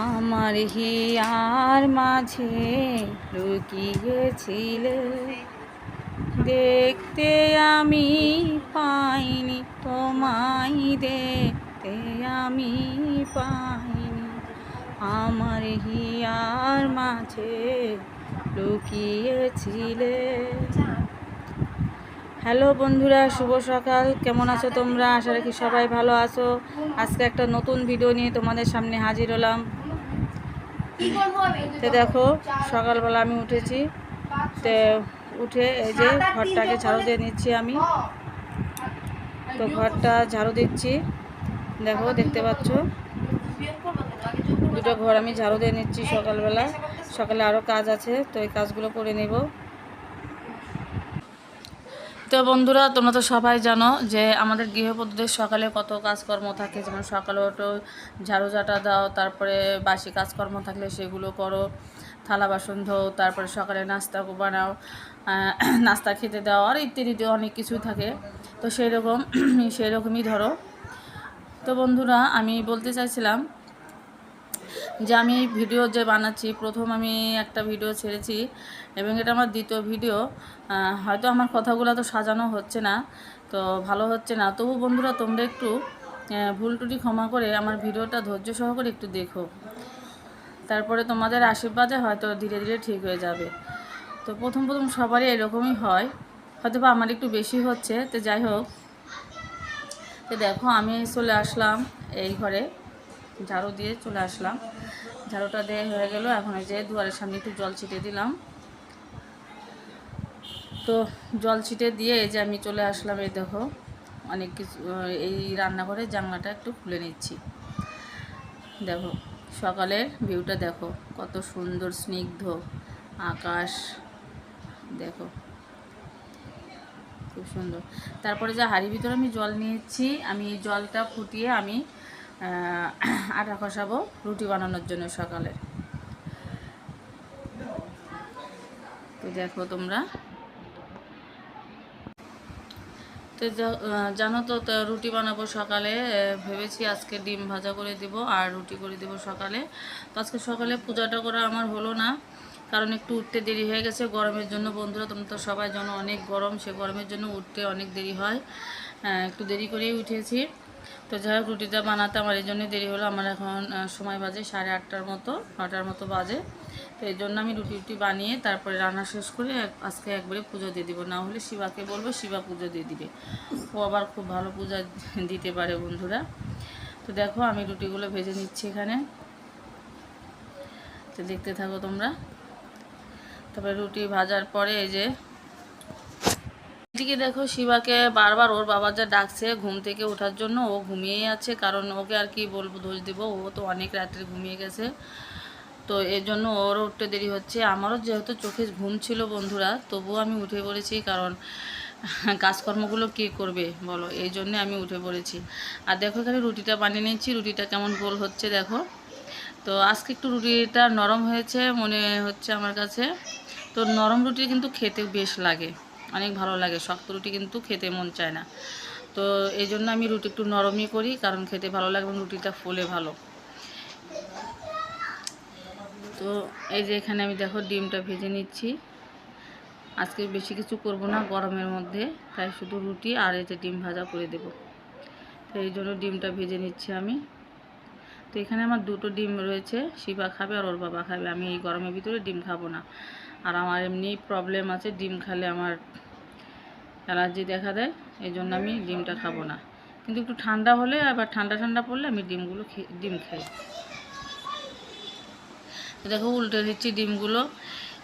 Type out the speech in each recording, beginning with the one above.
আমার হিয়ার মাঝে লুকিয়েছিলে। দেখতে আমি পাইনি, তোমায় দেখতে আমি পাইনি। আমার হিয়ার মাঝে লুকিয়েছিলে। হ্যালো বন্ধুরা, শুভ সকাল। কেমন আছো তোমরা? আশা রাখি সবাই ভালো আছো। আজকে একটা নতুন ভিডিও নিয়ে তোমাদের সামনে হাজির হলাম। তো দেখো, সকালবেলা আমি উঠেছি। তো উঠে এই যে ঘরটাকে ঝাড়ু দিয়ে নিচ্ছি আমি। তো ঘরটা ঝাড়ু দিচ্ছি। দেখো, দেখতে পাচ্ছ? দুটো ঘর আমি ঝাড়ু দিয়ে নিচ্ছি সকালবেলা। সকালে আরও কাজ আছে, তো এই কাজগুলো করে নেব। তো বন্ধুরা, তোমরা তো সবাই জানো যে আমাদের গৃহবধূদের সকালে কত কাজকর্ম থাকে। যেমন সকালে ওটো ঝাড়ু ঝাঁটা দাও, তারপরে বাসি কাজকর্ম থাকলে সেগুলো করো, থালা বাসন ধোও, তারপরে সকালে নাস্তা বানাও নাস্তা খেতে দাও, আর ইত্যাদি অনেক কিছু থাকে। তো সেই রকম সেই রকমই ধরো। তো বন্ধুরা, আমি বলতে চাইছিলাম যে আমি ভিডিও যে বানাচ্ছি, প্রথম আমি একটা ভিডিও ছেড়েছি এবং এটা আমার দ্বিতীয় ভিডিও। হয়তো আমার কথাগুলো তো সাজানো হচ্ছে না, তো ভালো হচ্ছে না। তবু বন্ধুরা, তোমরা একটু ভুল টুটি ক্ষমা করে আমার ভিডিওটা ধৈর্য সহকারে একটু দেখো। তারপরে তোমাদের আশীর্বাদে হয়তো ধীরে ধীরে ঠিক হয়ে যাবে। তো প্রথম প্রথম সবারই এরকমই হয়। হয়তো বা আমার একটু বেশি হচ্ছে, তো যাই হোক। তো দেখো, আমি চলে আসলাম এই ঘরে। ঝাড়ু দিয়ে চলে আসলাম। ঝাড়ুটা দিয়ে হয়ে গেল। এখন এই যে দুয়ারের সামনে একটু জল ছিটিয়ে দিলাম। তো জল ছিটে দিয়ে এই যে আমি চলে আসলাম এই দেখো, অনেক কিছু এই রান্নাঘরের জানলাটা একটু খুলে নিচ্ছি। দেখো, সকালের ভিউটা দেখো, কত সুন্দর স্নিগ্ধ আকাশ। দেখো, খুব সুন্দর। তারপরে যে হাঁড়ির ভিতরে আমি জল নিয়েছি, আমি জলটা ফুটিয়ে আমি আটা কষাবো, রুটি বানানোর জন্য সকালে তো দেখো তোমরা। তো জানো তো রুটি বানাবো সকালে ভেবেছি আজকে ডিম ভাজা করে দিব আর রুটি করে দিব সকালে। তো আজকে সকালে পূজাটা করা আমার হলো না, কারণ একটু উঠতে দেরি হয়ে গেছে। গরমের জন্য বন্ধুরা, তোমরা তো সবাই জানো, অনেক গরম। সে গরমের জন্য উঠতে অনেক দেরি হয়। একটু দেরি করেই উঠেছি। তো যাই হোক, রুটিটা বানাতে আমার এই জন্যই দেরি হলো। আমার এখন সময় বাজে সাড়ে আটটার মতো, নটার মতো বাজে। তো এই জন্য আমি রুটি রুটি বানিয়ে তারপরে রান্না শেষ করে আজকে একবারে পুজো দিয়ে দিব। না হলে শিবাকে বলব, শিবা পুজো দিয়ে দিবে। ও আবার খুব ভালো পূজা দিতে পারে বন্ধুরা। তো দেখো, আমি রুটিগুলো ভেজে নিচ্ছি এখানে। তো দেখতে থাকো তোমরা। তারপরে রুটি ভাজার পরে এই যে এদিকে দেখো শিবাকে বারবার ওর বাবা যা ডাকছে ঘুম থেকে ওঠার জন্য, ও ঘুমিয়েই আছে। কারণ ওকে আর কি বলব, দোষ দিব। ও তো অনেক রাত্রে ঘুমিয়ে গেছে। তো এর জন্য ওরও উঠতে দেরি হচ্ছে। আমারও যেহেতু চোখে ঘুম ছিল বন্ধুরা, তবুও আমি উঠে পড়েছি। কারণ কাজকর্মগুলো কে করবে বলো? এই জন্যে আমি উঠে পড়েছি। আর দেখো এখানে রুটিটা বানিয়ে নিচ্ছি। রুটিটা কেমন গোল হচ্ছে দেখো। তো আজকে একটু রুটিটা নরম হয়েছে মনে হচ্ছে আমার কাছে। তো নরম রুটি কিন্তু খেতে বেশ লাগে। অনেক ভালো লাগে। শক্ত রুটি কিন্তু খেতে মন চায় না। তো এই জন্য আমি রুটি একটু নরমই করি, কারণ খেতে ভালো লাগে এবং রুটিটা ফোলে ভালো। তো এই যে এখানে আমি দেখো ডিমটা ভেজে নিচ্ছি। আজকে বেশি কিছু করব না, গরমের মধ্যে। তাই শুধু রুটি আর যে ডিম ভাজা করে দেব। তো এই জন্য ডিমটা ভেজে নিচ্ছি আমি। তো এখানে আমার দুটো ডিম রয়েছে, শিবা খাবে আর ওর বাবা খাবে। আমি এই গরমের ভিতরে ডিম খাব না। আর আমার এমনি প্রবলেম আছে, ডিম খেলে আমার অ্যালার্জি দেখা দেয় এই জন্য আমি ডিমটা খাব না। কিন্তু একটু ঠান্ডা হলে, আবার ঠান্ডা ঠান্ডা পড়লে আমি ডিমগুলো ডিম খাই। দেখো, উল্টে দিচ্ছি ডিমগুলো।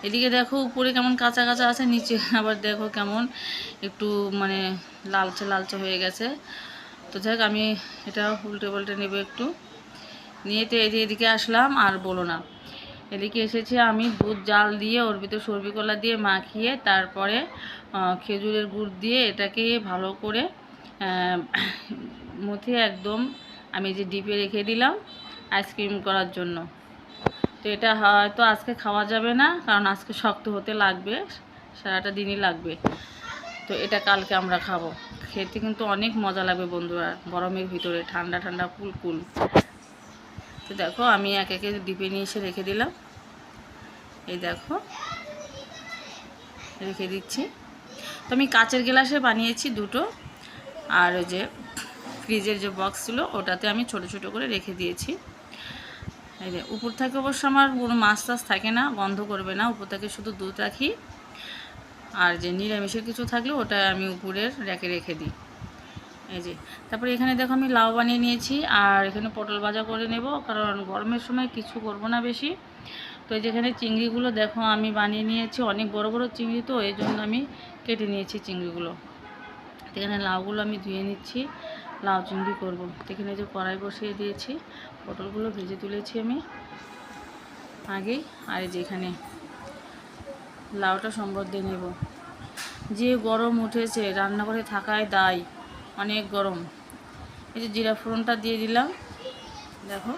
এদিকে দেখো, উপরে কেমন কাঁচা কাঁচা আছে, নিচে আবার দেখো কেমন একটু মানে লালচে লালচে হয়ে গেছে। তো যাই আমি এটা উল্টে পাল্টে নেব একটু। নিয়ে তো এদিকে আসলাম, আর বলো না। এদিকে এসেছে আমি দুধ, জাল দিয়ে, ওর ভিতরে সর্বি কলা দিয়ে মাখিয়ে তারপরে খেজুরের গুড় দিয়ে এটাকে ভালো করে মুথে একদম আমি যে ডিপে রেখে দিলাম আইসক্রিম করার জন্য। তো এটা হয়তো আজকে খাওয়া যাবে না, কারণ আজকে শক্ত হতে লাগবে, সারাটা দিনই লাগবে। তো এটা কালকে আমরা খাব। খেতে কিন্তু অনেক মজা লাগবে বন্ধুরা, গরমের ভিতরে ঠান্ডা ঠান্ডা কুল কুল তো দেখো, আমি এক একে ডিপে নিয়ে এসে রেখে দিলাম। এই দেখো, রেখে দিচ্ছি। তো আমি কাচের গ্লাসে বানিয়েছি দুটো। আর ওই যে ফ্রিজের যে বক্স ছিল, ওটাতে আমি ছোট ছোট করে রেখে দিয়েছি। এই যে, উপর থেকে অবশ্য আমার কোনো মাছ টাছ থাকে না বন্ধ করবে না। উপর থেকে শুধু দুধ রাখি। আর যে নিরামিষের কিছু থাকলে, ওটা আমি উপরের রেখে রেখে দিই। এই যে, তারপরে এখানে দেখো আমি লাউ বানিয়ে নিয়েছি, আর এখানে পটল ভাজা করে নেব, কারণ গরমের সময় কিছু করব না বেশি। তো যেখানে চিংড়িগুলো দেখো, আমি বানিয়ে নিয়েছি, অনেক বড় বড় চিংড়ি তো, এই জন্য আমি কেটে নিয়েছি চিংড়িগুলো। এখানে লাউগুলো আমি ধুয়ে নিচ্ছি, লাউ চিংড়ি করব। এখানে যে কড়াই বসিয়ে দিয়েছি, পটলগুলো ভেজে তুলেছি আমি আগেই আর এই যে এখানে লাউটা সম্বর দিয়ে নেব। যে গরম উঠেছে রান্না করে থাকায় দায়। অনেক গরম। এই যে জিরা ফোড়নটা দিয়ে দিলাম। দেখো।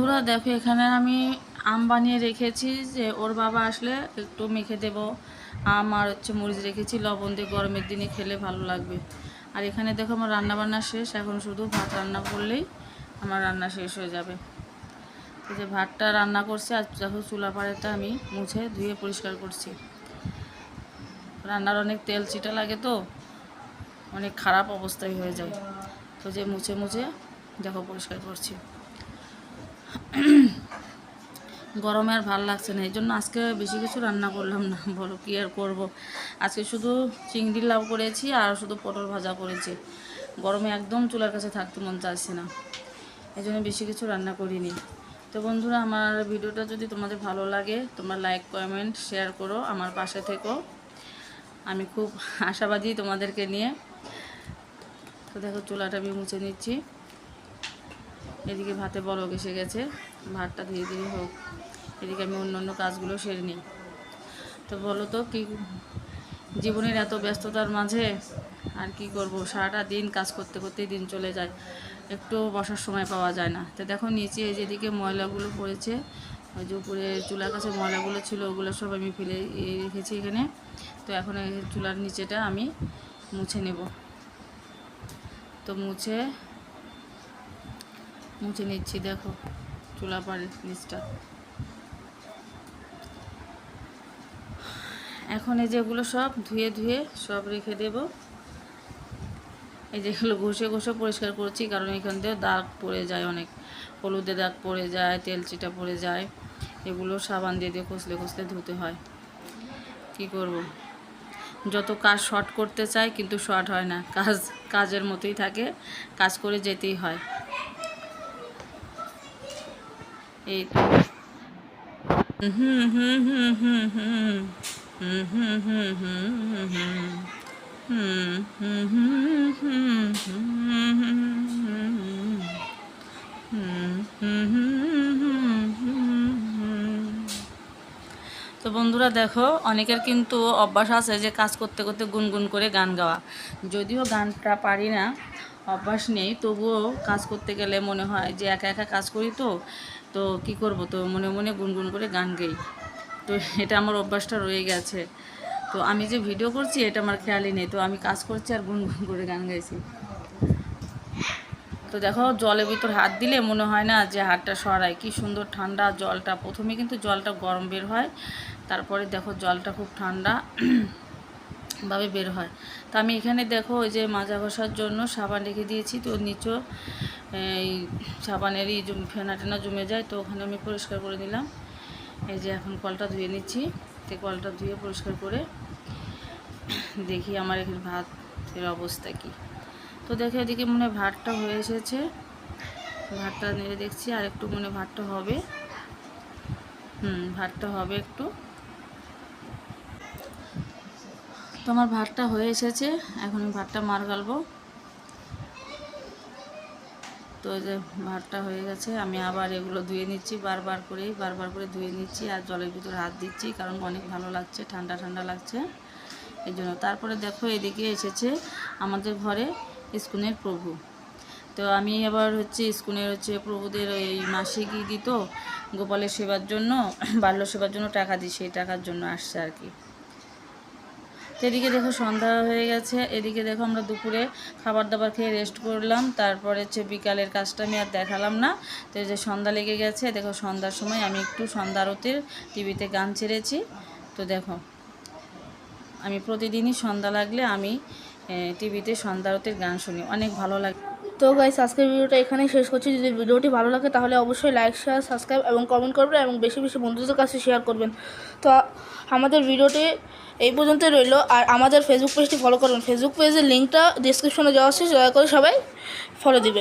বন্ধুরা, দেখো, এখানে আমি আম বানিয়ে রেখেছি যে ওর বাবা আসলে একটু মেখে দেব। আম আর হচ্ছে মরিচ রেখেছি, লবণ দিয়ে গরমের দিনে খেলে ভালো লাগবে। আর এখানে দেখো, আমার রান্না বান্না শেষ। এখন শুধু ভাত রান্না করলেই আমার রান্না শেষ হয়ে যাবে। তো যে ভাতটা রান্না করছি, আর দেখো, চুলা পাড়েটা আমি মুছে ধুয়ে পরিষ্কার করছি। রান্নার অনেক তেল চিটা লাগে তো, অনেক খারাপ অবস্থায় হয়ে যায়। তো যে মুছে মুছে, দেখো, পরিষ্কার করছি। গরমে আর ভালো লাগছে না, এই জন্য আজকে বেশি কিছু রান্না করলাম না। বলো, কি আর করব? আজকে শুধু চিংড়ি লাউ করেছি আর শুধু পটল ভাজা করেছি। গরমে একদম চুলার কাছে থাকতে মন চাইছে না, এই জন্য বেশি কিছু রান্না করিনি। তো বন্ধুরা, আমার ভিডিওটা যদি তোমাদের ভালো লাগে, তোমরা লাইক কমেন্ট শেয়ার করো আমার পাশে থেকো। আমি খুব আশাবাদী তোমাদেরকে নিয়ে। তো দেখো, চুলাটা আমি মুছে নিচ্ছি। এদিকে ভাতে বলক এসে গেছে। ভাতটা ধীরে ধীরে হোক। এদিকে আমি অন্য অন্য কাজগুলো সেরে নিই। তো বলো তো, কি জীবনের এত ব্যস্ততার মাঝে আর কি করব? সারাটা দিন কাজ করতে করতেই দিন চলে যায়। একটু বসার সময় পাওয়া যায় না। তো দেখো, নিচে যেদিকে ময়লাগুলো পড়েছে, ওই যে উপরে চুলার কাছে ময়লাগুলো ছিল, ওগুলো সব আমি ফেলে রেখেছি এখানে। তো এখন চুলার নিচেটা আমি মুছে নেব। তো মুছে মুছে নিচ্ছি, দেখো চুলা পাড়ের নিচটা এখন এই যেগুলো সব ধুয়ে ধুয়ে সব রেখে দেব। এই যেগুলো ঘষে ঘষে পরিষ্কার করছি, কারণ এখান থেকে দাগ পড়ে যায় অনেক। হলুদে দাগ পড়ে যায়, তেল চিটা পড়ে যায়। এগুলো সাবান দিয়ে দিয়ে কষলে কষলে ধুতে হয়। কি করব। যত কাজ শর্ট করতে চাই, কিন্তু শর্ট হয় না। কাজ, কাজের মতোই থাকে। কাজ করে যেতেই হয়। তো বন্ধুরা দেখো, অনেকের কিন্তু অভ্যাস আছে যে কাজ করতে করতে গুনগুন করে গান গাওয়া। যদিও গানটা পারি না, অভ্যাস নেই, তবুও কাজ করতে গেলে মনে হয় যে একা একা কাজ করি তো তো কি করব? তো মনে মনে গুনগুন করে গান গাই। তো এটা আমার অভ্যাসটা রয়ে গেছে। তো আমি যে ভিডিও করছি, এটা আমার খেয়ালই নেই। তো আমি কাজ করছি আর গুনগুন করে গান গাইছি। তো দেখো, জলের ভিতর হাত দিলে মনে হয় না যে হাতটা সরায়। কি সুন্দর ঠান্ডা জলটা। প্রথমে কিন্তু জলটা গরম বের হয়। তারপরে দেখো জলটা খুব ঠান্ডা। ভাবে বের হয়। তো আমি এখানে দেখো, ওই যে মাজা ঘষার জন্য সাবান রেখে দিয়েছি, তো নিচও এই সাবানেরই জম ফেনা টেনা জমে যায়, তো ওখানে আমি পরিষ্কার করে দিলাম এই যে এখন কলটা ধুয়ে নিচ্ছি, তো কলটা ধুয়ে পরিষ্কার করে দেখি আমার এখানে ভাতের অবস্থা কী। তো দেখে এদিকে মনে ভাতটা হয়ে এসেছে। ভাতটা নেড়ে দেখছি আর একটু মনে ভাতটা হবে। হুম, ভাতটা হবে একটু। তোমার ভাতটা হয়ে এসেছে, এখন ভাতটা মার গালবো। তো যে ভাতটা হয়ে গেছে, আমি আবার এগুলো ধুয়ে নিচ্ছি, বারবার করে বারবার করে ধুয়ে নিচ্ছি আর জলের ভিতরে হাত দিচ্ছি কারণ অনেক ভালো লাগছে, ঠান্ডা ঠান্ডা লাগছে। এই জন্য তারপরে দেখো এদিকে এসেছে আমাদের ঘরে স্কুনের প্রভু। তো আমি আবার হচ্ছে স্কুনের হচ্ছে প্রভুদের এই মাসিকই দিত, গোপালের সেবার জন্য, বাল্য সেবার জন্য টাকা দিই, সেই টাকার জন্য আসছে আর কি। তো এদিকে দেখো সন্ধ্যা হয়ে গেছে। এদিকে দেখো আমরা দুপুরে খাবার দাবার খেয়ে রেস্ট করলাম। তারপরে হচ্ছে বিকালের কাজটা আমি আর দেখালাম না। তো যে সন্ধ্যা লেগে গেছে, দেখো সন্ধ্যার সময় আমি একটু সন্ধ্যা আরতির টিভিতে গান ছেড়েছি। তো দেখো, আমি প্রতিদিনই সন্ধ্যা লাগলে আমি টিভিতে সন্ধ্যা আরতির গান শুনি। অনেক ভালো লাগে। তো গাইস আজকের ভিডিওটা এখানেই শেষ করছি। যদি ভিডিওটি ভালো লাগে, তাহলে অবশ্যই লাইক শেয়ার সাবস্ক্রাইব এবং কমেন্ট করবেন এবং বেশি বেশি বন্ধুদের কাছে শেয়ার করবেন। তো আমাদের ভিডিওটি এই পর্যন্তই রইল। আর আমাদের ফেসবুক পেজটি ফলো করবেন। ফেসবুক পেজের লিঙ্কটা ডিসক্রিপশনে দেওয়া আছে। দয়া করে সবাই ফলো দিবে।